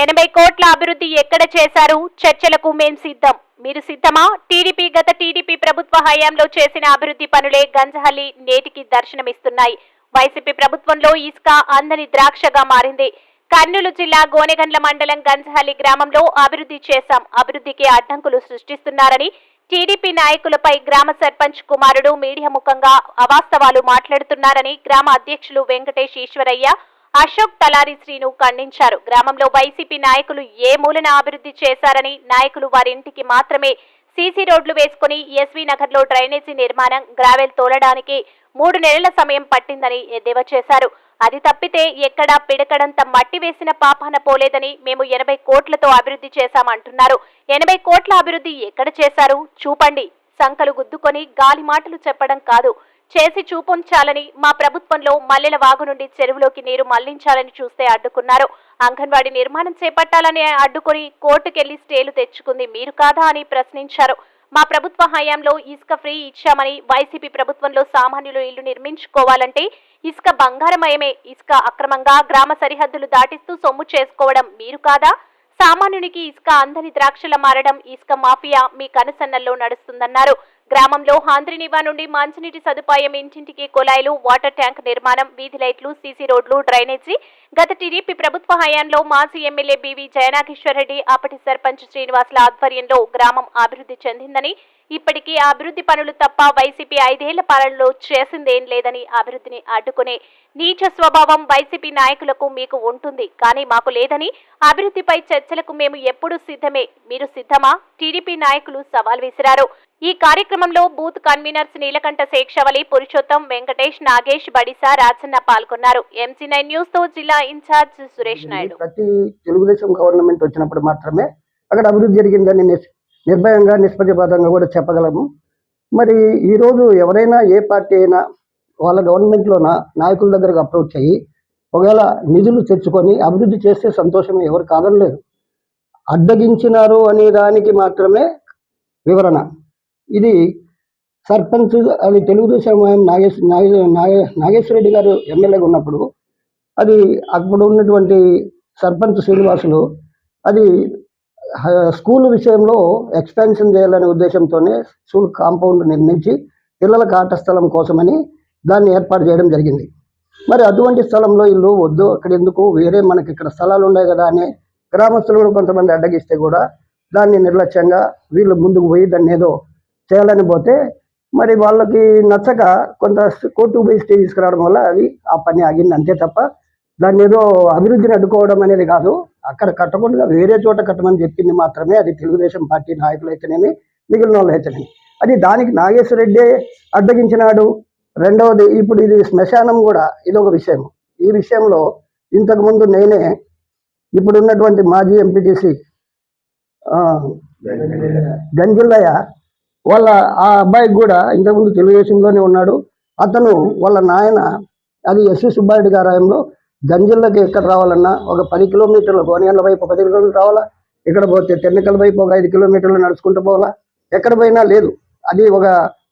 ఎనభై కోట్ల అభివృద్ధి ఎక్కడ చేశారు? చర్చలకు మేం సిద్ధం. మీరు సిద్ధమా? టీడీపీ గత టీడీపీ ప్రభుత్వ హయాంలో చేసిన అభివృద్ధి పనులే గంజహల్లి నేటికి దర్శనమిస్తున్నాయి. వైసీపీ ప్రభుత్వంలో ఇసుక అందని ద్రాక్షగా మారింది. కర్నూలు జిల్లా గోనెగండ్ల మండలం గంజహల్లి గ్రామంలో అభివృద్ధి చేశాం. అభివృద్ధికి అడ్డంకులు సృష్టిస్తున్నారని టీడీపీ నాయకులపై గ్రామ సర్పంచ్ కుమారుడు మీడియా ముఖంగా అవాస్తవాలు మాట్లాడుతున్నారని గ్రామ అధ్యక్షులు వెంకటేష్ ఈశ్వరయ్య అశోక్ తలారి శ్రీను ఖండించారు. గ్రామంలో వైసీపీ నాయకులు ఏ మూలన అభివృద్ధి చేశారని నాయకులు వారి ఇంటికి మాత్రమే సీసీ రోడ్లు వేసుకుని ఎస్వీ నగర్లో డ్రైనేజీ నిర్మాణం గ్రావెల్ తోలడానికి మూడు నెలల సమయం పట్టిందని ఎద్దేవా చేశారు. అది తప్పితే ఎక్కడా పిడకడంత మట్టి వేసిన పాపాన పోలేదని మేము ఎనభై కోట్లతో అభివృద్ధి చేశామంటున్నారు. ఎనభై కోట్ల అభివృద్ధి ఎక్కడ చేశారు? చూపండి. సంకలు గుద్దుకొని గాలి మాటలు చెప్పడం కాదు. చేసి చూపుంచాలని మా ప్రభుత్వంలో మల్లెల వాగు నుండి చెరువులోకి నీరు మళ్ళించాలని చూస్తే అడ్డుకున్నారు. అంగన్వాడీ నిర్మాణం చేపట్టాలని అడ్డుకొని కోర్టుకెళ్ళి స్టేలు తెచ్చుకుంది మీరు కాదా అని ప్రశ్నించారు. మా ప్రభుత్వ హయాంలో ఇసుక ఫ్రీ ఇచ్చామని వైసీపీ ప్రభుత్వంలో సామాన్యులు ఇల్లు నిర్మించుకోవాలంటే ఇసుక బంగారమయమే. ఇసుక అక్రమంగా గ్రామ సరిహద్దులు దాటిస్తూ సొమ్ము చేసుకోవడం మీరు కాదా? సామాన్యునికి ఇసుక అందని ద్రాక్షల మారడం ఇసుక మాఫియా మీ కనుసన్నల్లో నడుస్తుందన్నారు. గ్రామంలో హాంద్రినివా నుండి మంచినీటి సదుపాయం ఇంటింటికి కుళాయిలు వాటర్ ట్యాంక్ నిర్మాణం వీధి లైట్లు సీసీ రోడ్లు డ్రైనేజీ. గత టీడీపీ ప్రభుత్వ హయాంలో మాజీ ఎమ్మెల్యే బీవీ జయనాగేశ్వరరెడ్డి అప్పటి సర్పంచ్ శ్రీనివాసుల ఆధ్వర్యంలో గ్రామం అభివృద్ధి చెందిందని ఇప్పటికీ అభివృద్ధి పనులు తప్ప వైసీపీ ఐదేళ్ళ పాలనలో చేసిందేం లేదని అభివృద్ధిని అడ్డుకునే నీచ స్వభావం వైసీపీ నాయకులకు మీకు ఉంటుంది కానీ మాకు లేదని అభివృద్ధిపై చర్చలకు మేము ఎప్పుడూ సిద్ధమే. మీరు సిద్ధమా? టీడీపీ నాయకులు సవాల్ విసిరారు. ఈ కార్యక్రమంలో బూత్ కన్వీనర్స్ నీలకంఠ శేక్షవలి పురుషోత్తం వెంకటేష్ నాగేష్ బడిసా రాజన్న పాల్గొన్నారు. ఎంసీ నైన్ న్యూస్తో జిల్లా ఇన్ఛార్జ్ సురేష్ నాయుడు. ప్రతి తెలుగుదేశం గవర్నమెంట్ వచ్చినప్పుడు మాత్రమే అక్కడ అభివృద్ధి జరిగిందని నిర్భయంగా నిష్పక్షపాతంగా కూడా చెప్పగలము. మరి ఈరోజు ఎవరైనా ఏ పార్టీ అయినా వాళ్ళ గవర్నమెంట్లోన నాయకుల దగ్గరకు అప్రోచ్ అయ్యి ఒకవేళ నిధులు తెచ్చుకొని అభివృద్ధి చేస్తే సంతోషం ఎవరు కాదనలేదు. అడ్డగించినారు అనే దానికి మాత్రమే వివరణ. ఇది సర్పంచ్ అది తెలుగుదేశం నాగేశ్వర నాగే నాగేశ్వర రెడ్డి గారు ఎమ్మెల్యేగా ఉన్నప్పుడు అది అప్పుడు ఉన్నటువంటి సర్పంచ్ శ్రీనివాసులు అది స్కూల్ విషయంలో ఎక్స్పాన్షన్ చేయాలనే ఉద్దేశంతోనే స్కూల్ కాంపౌండ్ నిర్మించి పిల్లలకు ఆట స్థలం కోసమని దాన్ని ఏర్పాటు చేయడం జరిగింది. మరి అటువంటి స్థలంలో ఇల్లు వద్దు అక్కడ ఎందుకు? వేరే మనకి ఇక్కడ స్థలాలు ఉన్నాయి కదా అని గ్రామస్తులు కూడా కొంతమంది అడ్డగిస్తే కూడా దాన్ని నిర్లక్ష్యంగా వీళ్ళు ముందుకు పోయి దాన్ని ఏదో చేయాలని పోతే మరి వాళ్ళకి నచ్చక కొంత కోర్టు బై స్టే తీసుకురావడం వల్ల అది ఆ పని ఆగింది అంతే తప్ప దాన్ని ఏదో అభివృద్ధిని అడ్డుకోవడం అనేది కాదు. అక్కడ కట్టకుండా వేరే చోట కట్టమని చెప్పింది మాత్రమే అది తెలుగుదేశం పార్టీ నాయకులు అయితేనేమి మిగిలిన వాళ్ళు అయితేనేమి. అది దానికి నాగేశ్వర రెడ్డి అడ్డగించినాడు. రెండవది ఇప్పుడు ఇది శ్మశానం కూడా ఇది ఒక విషయం. ఈ విషయంలో ఇంతకుముందు నేనే ఇప్పుడున్నటువంటి మాజీ ఎంపీటీసీ గంజుల్లయ్య వాళ్ళ ఆ అబ్బాయికి కూడా ఇంతకుముందు తెలుగుదేశంలోనే ఉన్నాడు. అతను వాళ్ళ నాయన అది ఎస్వి సుబ్బారెడ్డి గారాయంలో గంజిల్లోకి ఎక్కడ రావాలన్నా ఒక పది కిలోమీటర్లు గోనియన్ల వైపు పది కిలోమీటర్లు రావాలా? ఇక్కడ పోతే తెన్నికల వైపు ఒక ఐదు కిలోమీటర్లు నడుచుకుంటూ పోవాలా? ఎక్కడ పోయినా లేదు. అది ఒక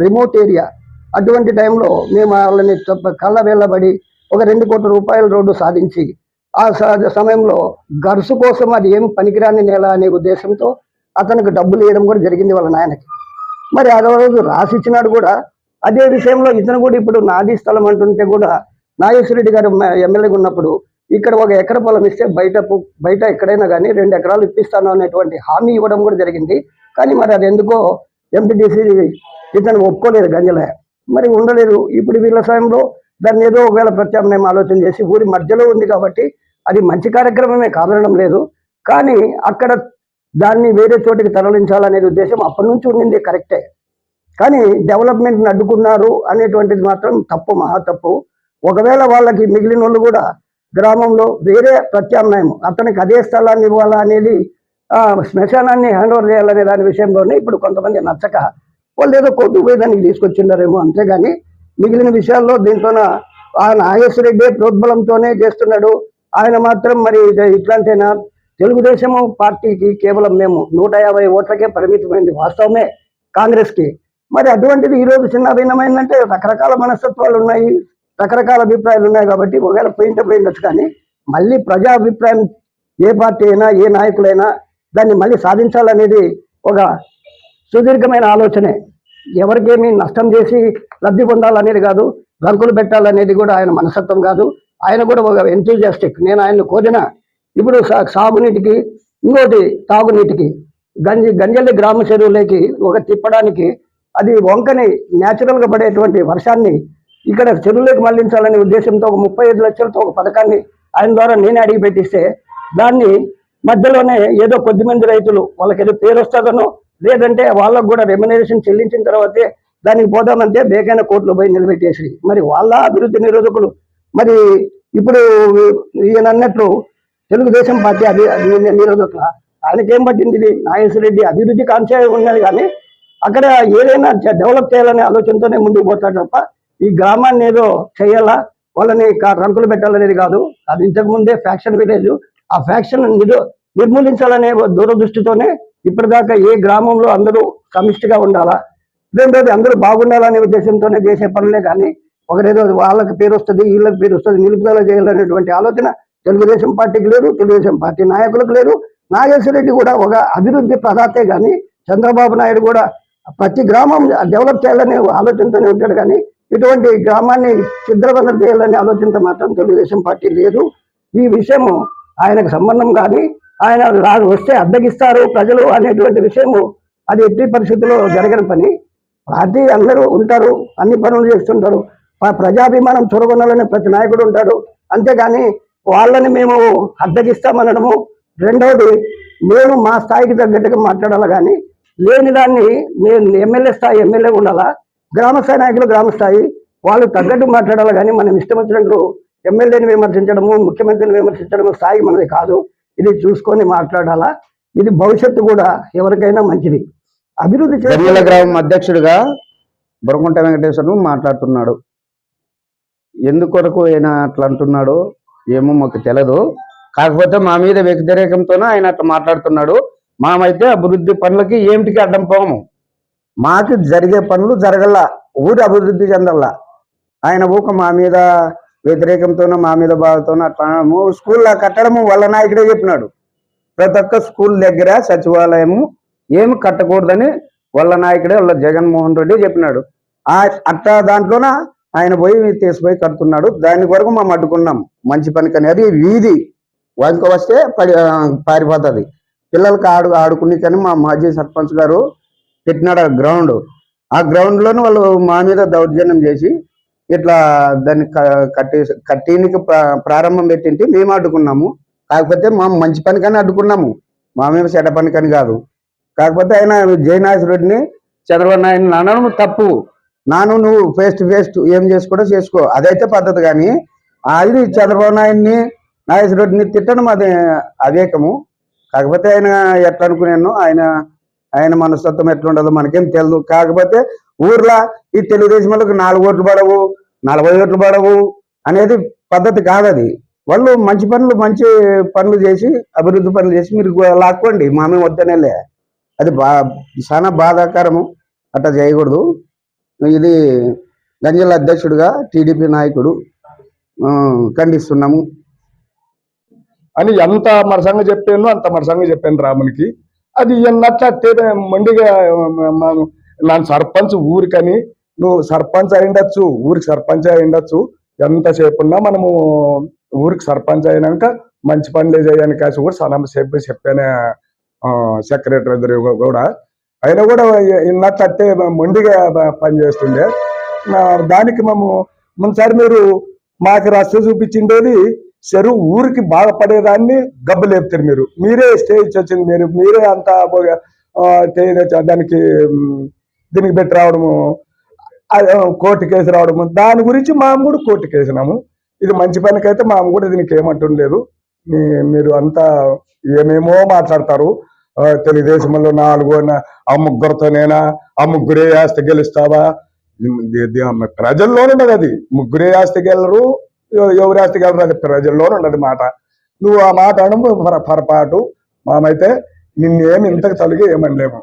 రిమోట్ ఏరియా. అటువంటి టైంలో మేము వాళ్ళని తప్ప కళ్ళ వెళ్ళబడి ఒక రెండు కోట్ల రూపాయల రోడ్డు సాధించి ఆ స- సమయంలో గర్సు కోసం అది ఏం పనికిరాని నేల అనే ఉద్దేశంతో అతనికి డబ్బులు ఇవ్వడం కూడా జరిగింది వాళ్ళ నాయనకి. మరి అదో రోజు రాసిచ్చినాడు కూడా. అదే విషయంలో ఇతను కూడా ఇప్పుడు నాది స్థలం అంటుంటే కూడా నాగేశ్వరరెడ్డి గారు ఎమ్మెల్యేగా ఉన్నప్పుడు ఇక్కడ ఒక ఎకర పొలం ఇస్తే బయట బయట ఎక్కడైనా కానీ రెండు ఎకరాలు ఇప్పిస్తాను అనేటువంటి హామీ ఇవ్వడం కూడా జరిగింది. కానీ మరి అది ఎందుకో ఎంపీటీసీ ఇతను ఒప్పుకోలేదు గంజలయ్య మరి ఉండలేదు. ఇప్పుడు వీళ్ళ సమయంలో దాన్ని ఏదో ఒకవేళ ప్రత్యామ్నాయం ఆలోచన చేసి ఊరి మధ్యలో ఉంది కాబట్టి అది మంచి కార్యక్రమమే కాదనడం లేదు. కానీ అక్కడ దాన్ని వేరే చోటికి తరలించాలనే ఉద్దేశం అప్పటి నుంచి ఉండింది కరెక్టే కానీ డెవలప్మెంట్ని అడ్డుకున్నారు అనేటువంటిది మాత్రం తప్పు మహా తప్పు. ఒకవేళ వాళ్ళకి మిగిలిన వాళ్ళు కూడా గ్రామంలో వేరే ప్రత్యామ్నాయం అతనికి అదే స్థలాన్ని ఇవ్వాలా అనేది శ్మశానాన్ని హ్యాండ్ ఓవర్ చేయాలనే దాని విషయంలోనే ఇప్పుడు కొంతమంది నచ్చక వాళ్ళు ఏదో కోర్టుకు పోయి దానికి తీసుకొచ్చిండారేమో అంతేగాని మిగిలిన విషయాల్లో దీంతోన ఆయన నాగేశ్వర రెడ్డి ప్రోద్బలంతోనే చేస్తున్నాడు. ఆయన మాత్రం మరి ఇట్లాంటైనా? తెలుగుదేశం పార్టీకి కేవలం మేము నూట యాభై ఓట్లకే పరిమితమైంది వాస్తవమే కాంగ్రెస్కి. మరి అటువంటిది ఈ రోజు చిన్న భిన్నమైందంటే రకరకాల మనస్తత్వాలు ఉన్నాయి రకరకాల అభిప్రాయాలు ఉన్నాయి కాబట్టి ఒకవేళ పోయింటే పోయిండొచ్చు కానీ మళ్ళీ ప్రజా అభిప్రాయం ఏ పార్టీ అయినా ఏ నాయకులైనా దాన్ని మళ్ళీ సాధించాలనేది ఒక సుదీర్ఘమైన ఆలోచనే. ఎవరికేమీ నష్టం చేసి లబ్ధి పొందాలనేది కాదు గంకులు పెట్టాలనేది కూడా ఆయన మనస్తత్వం కాదు. ఆయన కూడా ఒక ఎంతూజియాస్టిక్ నేను ఆయన్ని కోరిన ఇప్పుడు సా- సాగునీటికి ఇంకోటి తాగునీటికి గంజి గంజల్లి గ్రామ చెరువులోకి ఒక తిప్పడానికి అది వంకని న్యాచురల్గా పడేటువంటి వర్షాన్ని ఇక్కడ చెరువులోకి మళ్ళించాలనే ఉద్దేశంతో ఒక ముప్పై ఐదు లక్షలతో ఒక పథకాన్ని ఆయన ద్వారా నేనే అడిగి పెట్టిస్తే దాన్ని మధ్యలోనే ఏదో కొద్దిమంది రైతులు వాళ్ళకి ఏదో పేరు వస్తుందనో లేదంటే వాళ్ళకు కూడా రెమ్యునరేషన్ చెల్లించిన తర్వాతే దానికి పోదామంటే బేకైన కోర్టులో పోయి నిలబెట్టేసి మరి వాళ్ళ అభివృద్ధి నిరోధకులు. మరి ఇప్పుడు ఈయన అన్నట్లు తెలుగుదేశం పార్టీ అభి అభి- నిరోధకుల. ఆయనకేం పట్టింది ఇది? నాగేశ్వరరెడ్డి అభివృద్ధి కాంక్ష ఉన్నది కానీ అక్కడ ఏదైనా డెవలప్ చేయాలనే ఆలోచనతోనే ముందుకు పోతాడు తప్ప ఈ గ్రామాన్ని ఏదో చేయాలా? వాళ్ళని రంకులు పెట్టాలనేది కాదు. అది ఇంతకు ముందే ఫ్యాక్షన్ విలేజ్. ఆ ఫ్యాక్షన్ నిరు నిర్మూలించాలనే దూరదృష్టితోనే ఇప్పటిదాకా ఏ గ్రామంలో అందరూ సమిష్టిగా ఉండాలా? లేదు అందరూ బాగుండాలనే ఉద్దేశంతోనే చేసే పనులే కానీ ఒకరేదో వాళ్ళకి పేరు వస్తుంది వీళ్ళకి పేరు వస్తుంది నిలుపుదల చేయాలనేటువంటి ఆలోచన తెలుగుదేశం పార్టీకి లేదు తెలుగుదేశం పార్టీ నాయకులకు లేరు నాగేశ్వర రెడ్డి కూడా ఒక అభివృద్ధి ప్రదాతే కానీ చంద్రబాబు నాయుడు కూడా ప్రతి గ్రామం డెవలప్ చేయాలనే ఆలోచనతోనే ఉంటాడు కానీ ఇటువంటి గ్రామాన్ని చిద్రబంధం చేయాలనే ఆలోచనతో మాత్రం తెలుగుదేశం పార్టీ లేదు. ఈ విషయము ఆయనకు సంబంధం కానీ ఆయన రాజు వస్తే అద్దగిస్తారు ప్రజలు అనేటువంటి విషయము అది ఎట్టి పరిస్థితుల్లో జరగని పని. పార్టీ అందరూ ఉంటారు అన్ని పనులు చేస్తుంటారు. ప్రజాభిమానం చొరగొనాలనే ప్రతి నాయకుడు ఉంటాడు. అంతేగాని వాళ్ళని మేము అద్దగిస్తామనడము రెండవది మేము మా స్థాయికి తగ్గట్టుగా మాట్లాడాలి కానీ లేని దాన్ని నేను ఎమ్మెల్యే స్థాయి ఎమ్మెల్యే ఉండాలా గ్రామ స్థాయి నాయకులు గ్రామ స్థాయి వాళ్ళు తగ్గట్టు మాట్లాడాలి కానీ మనం ఇష్టం వచ్చినట్లు ఎమ్మెల్యేని విమర్శించడము ముఖ్యమంత్రిని విమర్శించడము స్థాయి మనది కాదు. ఇది చూసుకొని మాట్లాడాలా. ఇది భవిష్యత్తు కూడా ఎవరికైనా మంచిది. అభివృద్ధి చేసే గ్రామం అధ్యక్షుడిగా బురకుంట వెంకటేశ్వరరావు మాట్లాడుతున్నాడు. ఎందుకొరకు ఆయన అట్లా అంటున్నాడు ఏమో మాకు తెలియదు కాకపోతే మా మీద వ్యతిరేకంతోనే ఆయన అట్లా మాట్లాడుతున్నాడు. మామైతే అభివృద్ధి పనులకి ఏమిటికి అడ్డం పోము? మాకు జరిగే పనులు జరగల్లా. ఊరి అభివృద్ధి చెందల్లా. ఆయన ఊక మా మీద వ్యతిరేకంతోనో మా మీద బాధతోనో అట్లా స్కూల్లో కట్టడము వాళ్ళ నాయకుడే చెప్పినాడు. ప్రతి ఒక్క స్కూల్ దగ్గర సచివాలయము ఏమి కట్టకూడదని వాళ్ళ నాయకుడే వాళ్ళ జగన్మోహన్ రెడ్డి చెప్పినాడు. ఆ అట్లా దాంట్లోన ఆయన పోయి తీసిపోయి కడుతున్నాడు. దాని వరకు మేము అడ్డుకున్నాం. మంచి పని కానీ అది వీధి. వంక వస్తే పడి పారిపోతుంది. పిల్లలకి ఆడు ఆడుకుని కానీ మా మాజీ సర్పంచ్ గారు పెట్టినాడు ఆ గ్రౌండ్. ఆ గ్రౌండ్లోనే వాళ్ళు మా మీద దౌర్జన్యం చేసి ఇట్లా దాన్ని కట్టి కట్టినికి ప్రారంభం పెట్టింటి. మేము అడ్డుకున్నాము. కాకపోతే మా మంచి పని కానీ అడ్డుకున్నాము. మా మీద చెడ్డ పని కానీ కాదు. కాకపోతే ఆయన జయనాథ్ రెడ్డిని చంద్రబాబు నాయుడు అనడం తప్పు. నాను నువ్వు ఫేస్ టు ఫేస్ ఏం చేసుకోవడం చేసుకో. అదైతే పద్ధతి కానీ అది చంద్రబాబు నాయుడిని నాగేశ్వర రెడ్డిని తిట్టడం అది అవేకము కాకపోతే ఆయన ఎట్లా అనుకున్నాను ఆయన ఆయన మనస్తత్వం ఎట్లా ఉండదో మనకేం తెలియదు కాకపోతే ఊర్లో ఈ తెలుగుదేశం వాళ్ళకి నాలుగు ఓట్లు పడవు నలభై ఓట్లు పడవు అనేది పద్ధతి కాదు అది వాళ్ళు మంచి పనులు మంచి పనులు చేసి అభివృద్ధి పనులు చేసి మీరు లాక్కోండి. మామే వద్దనేలే అది బా చాలా బాధాకరము. అట్లా చేయకూడదు. ఇది గంజల అధ్యక్షుడిగా టీడీపీ నాయకుడు ఖండిస్తున్నాము. అని ఎంత మరసంగా చెప్పాను అంత మరసంగా చెప్పాను రామునికి. అది ఎన్నట్లయితే మండిగా నా సర్పంచ్ ఊరికని నువ్వు సర్పంచ్ అయిండొచ్చు ఊరికి సర్పంచ్ అయిండొచ్చు ఎంతసేపు ఉన్నా మనము ఊరికి సర్పంచ్ అయినాక మంచి పనులు చేయడానికి కాసి కూడా సనం చెప్పి చెప్పాను సెక్రటరీ కూడా. అయినా కూడా ఇన్నట్లయితే మొండిగా పనిచేస్తుండే. దానికి మేము ముందుసారి మీరు మాకు రస్త చూపించిండేది చెరువు ఊరికి బాధపడేదాన్ని గబ్బు లేపుతారు మీరు. మీరే స్టేజ్ వచ్చింది మీరు. మీరే అంతా దానికి దీనికి పెట్టి రావడము కోర్టు కేసు రావడము దాని గురించి మేము కూడా కోర్టు కేసినాము. ఇది మంచి పనికైతే మేము కూడా దీనికి ఏమంటుండలేదు మీ మీరు అంతా ఏమేమో మాట్లాడతారు. తెలుగుదేశంలో నాలుగు అన్న- ఆ ముగ్గురితోనేనా ఆ ముగ్గురే ఆస్తి గెలుస్తావా? ఇది- ప్రజల్లోనే ఉండదు అది. ముగ్గురే ఆస్తి గెలరు ఎవరి ఆస్తి గెలరు అది ప్రజల్లోనే ఉండదు మాట. నువ్వు ఆ మాట అనము పొరపాటు. మామైతే నిన్నేమి ఇంతకు తొలగి ఏమనలేము.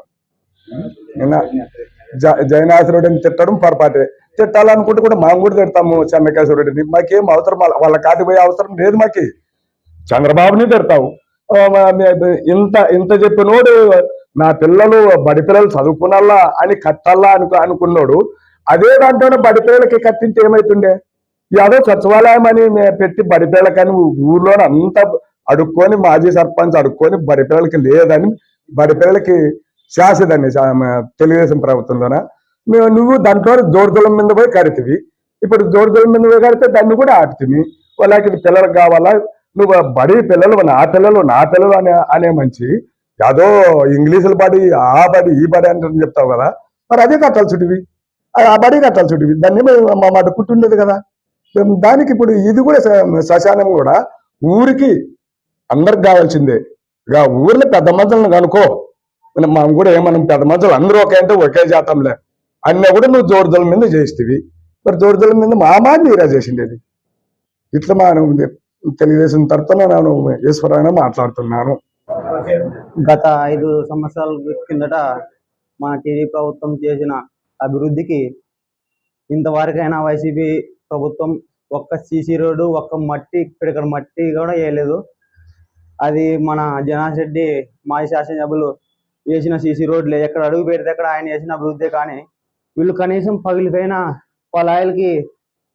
నిన్న జ- తిట్టడం పొరపాటే. తిట్టాలనుకుంటే కూడా మేము కూడా తిడతాము చెన్నకేశ్వరుడిని మాకేం అవసరం? వాళ్ళ- వాళ్ళ కాటికి పోయే అవసరం లేదు మాకి. చంద్రబాబుని తిడతావు. ఇంత ఇంత చెప్పినోడు నా పిల్లలు బడి పిల్లలు చదువుకునల్లా అని కట్టాలా అను అనుకున్నాడు. అదే దాంట్లోనే బడి పిల్లలకి కట్టించి ఏమైతుండే? ఏదో సచివాలయం అని పెట్టి బడి పిల్లలకని ఊర్లో అంతా అడుక్కొని మాజీ సర్పంచ్ అడుక్కొని బడి పిల్లలకి లేదని బడి పిల్లలకి శాసదని తెలుగుదేశం ప్రభుత్వంలోన? మేము నువ్వు దాంట్లో జోడుదలం మీద పోయి కడితివి. ఇప్పుడు జోడుదలం మీద పోయి కడితే దాన్ని కూడా ఆడుతుంది వాళ్ళకి పిల్లలకు కావాలా? నువ్వు బడి పిల్లలు నా పిల్లలు నా పిల్లలు అనే అనే మంచి ఏదో ఇంగ్లీషుల బడి ఆ బడి ఈ బడి అంటే చెప్తావు కదా. మరి అదే కట్టాల్సిటివి ఆ బడి కట్టాల్సిటివి దాన్ని మా మాట కుట్టుండదు కదా. దానికి ఇప్పుడు ఇది కూడా స- శ్మశానం కూడా ఊరికి అందరికి కావాల్సిందే. ఇక ఊర్లో పెద్ద మనుషులను కనుకో మనం కూడా ఏమన్నా? పెద్ద మనుషులు అందరూ ఒకే అంటే ఒకే జాతంలే. అన్నీ కూడా నువ్వు జోరుదల మీద చేస్తేవి. మరి జోరుదల మీద మా మాది మీరా చేసిండేది. ఇట్లా మనం తెలుగుదేశం తరఫున నేను ఈశ్వరాయన మాట్లాడుతున్నాను గత ఐదు సంవత్సరాల కిందట మన టీడీ ప్రభుత్వం చేసిన అభివృద్ధికి ఇంతవరకైనా వైసీపీ ప్రభుత్వం ఒక్క సీసీ రోడ్డు ఒక్క మట్టి ఇక్కడిక్కడ మట్టి కూడా వేయలేదు. అది మన జనాశెడ్డి మాజీ శాసనసభ్యులు వేసిన సీసీ రోడ్లే. ఎక్కడ అడుగు పెడితే అక్కడ ఆయన వేసిన అభివృద్ధి కానీ వీళ్ళు కనీసం పగిలిపోయిన పొలాయిలకి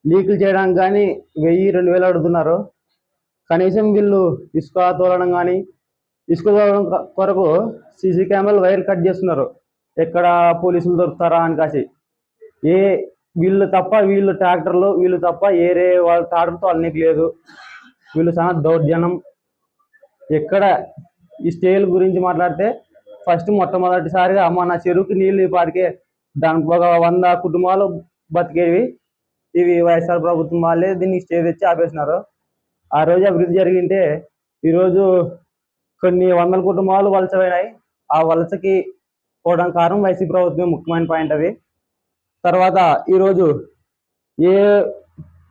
లీకులు చేయడానికి కానీ వెయ్యి రెండు వేలు అడుగుతున్నారు. కనీసం వీళ్ళు ఇసుక తోలడం కానీ ఇసుక తోలడం కొరకు సీసీ కెమెరాలు వైర్ కట్ చేస్తున్నారు. ఎక్కడ పోలీసులు దొరుకుతారా అని కాసి. ఏ వీళ్ళు తప్ప వీళ్ళు ట్రాక్టర్లు వీళ్ళు తప్ప ఏరే వాళ్ళ ట్రాక్టర్తో వాళ్ళకి లేదు. వీళ్ళు చాలా దౌర్జన్యం. ఎక్కడ ఈ స్టేల్ గురించి మాట్లాడితే ఫస్ట్ మొట్టమొదటిసారిగా అమ్మ నా చెరువుకి నీళ్ళు పాడికే దానికి ఒక వంద కుటుంబాలు బతికేవి. ఇవి వైఎస్ఆర్ ప్రభుత్వం వాళ్ళే దీన్ని స్టే తెచ్చి ఆపేసినారు. ఆ రోజు అభివృద్ధి జరిగింటే ఈరోజు కొన్ని వందల కుటుంబాలు వలసపోయినాయి. ఆ వలసకి పోవడం కారణం వైసీపీ ప్రభుత్వమే ముఖ్యమైన పాయింట్ అది. తర్వాత ఈరోజు ఏ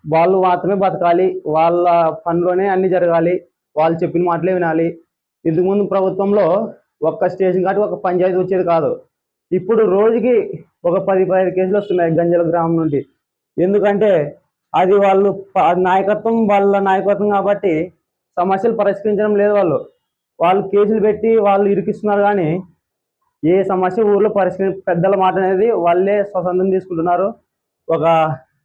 వాళ్ళు మాత్రమే బతకాలి వాళ్ళ పనిలోనే అన్ని జరగాలి వాళ్ళు చెప్పిన మాటలే వినాలి. ఇంతకుముందు ప్రభుత్వంలో ఒక్క స్టేషన్ కాబట్టి ఒక పంచాయతీ వచ్చేది కాదు. ఇప్పుడు రోజుకి ఒక పది పదిహేను కేసులు వస్తున్నాయి గంజల గ్రామం నుండి. ఎందుకంటే అది వాళ్ళు నాయకత్వం వాళ్ళ నాయకత్వం కాబట్టి సమస్యలు పరిష్కరించడం లేదు వాళ్ళు. వాళ్ళు కేసులు పెట్టి వాళ్ళు ఇరికిస్తున్నారు కానీ ఏ సమస్య ఊర్లో పరిష్కరి పెద్దల మాట అనేది వాళ్ళే స్వతంత్రం తీసుకుంటున్నారు. ఒక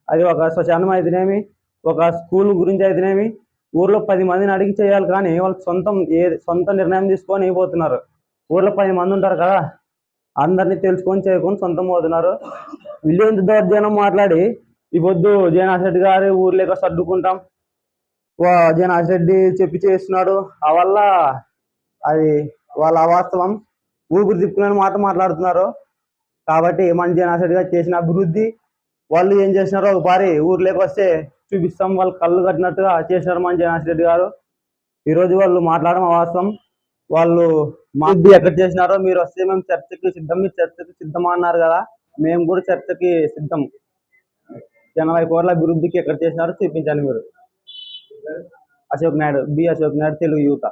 అది ఒక స్వచ్ఛానం అయితేనేమి ఒక స్కూల్ గురించి అయితేనేమి ఊర్లో పది మందిని అడిగి చేయాలి కానీ వాళ్ళు సొంతం ఏ సొంత నిర్ణయం తీసుకొని పోతున్నారు. ఊర్లో పది మంది ఉంటారు కదా అందరినీ తెలుసుకొని చేయకొని సొంతం పోతున్నారు. వీళ్ళు దౌర్జన్యం మాట్లాడి ఈ పొద్దు జగన్నాథ్ రెడ్డి గారి ఊర్లేక సర్దుకుంటాం. వా- రెడ్డి చెప్పి చేస్తున్నాడు. ఆ వల్ల అది వాళ్ళ అవాస్తవం. ఊపిరి తిప్పుకునే మాట మాట్లాడుతున్నారు. కాబట్టి మన జయనాథ్ రెడ్డి గారు చేసిన అభివృద్ధి వాళ్ళు ఏం చేసినారో ఒకసారి ఊర్లోకి వస్తే చూపిస్తాం. వాళ్ళు కళ్ళు కట్టినట్టుగా చేసినారు మన జగన్నాథ్ రెడ్డి గారు. ఈరోజు వాళ్ళు మాట్లాడడం అవాస్తవం. వాళ్ళు మా అభివృద్ధి ఎక్కడ చేసినారో మీరు వస్తే మేము చర్చకి సిద్ధం. మీరు చర్చకి సిద్ధమా అన్నారు కదా మేము కూడా చర్చకి సిద్ధం. ఎనభై కోట్ల అభివృద్ధికి ఎక్కడ చేసినారో చూపించండి మీరు. అశోక్ నాయుడు బి. అశోక్ నాయుడు తెలుగు యువత.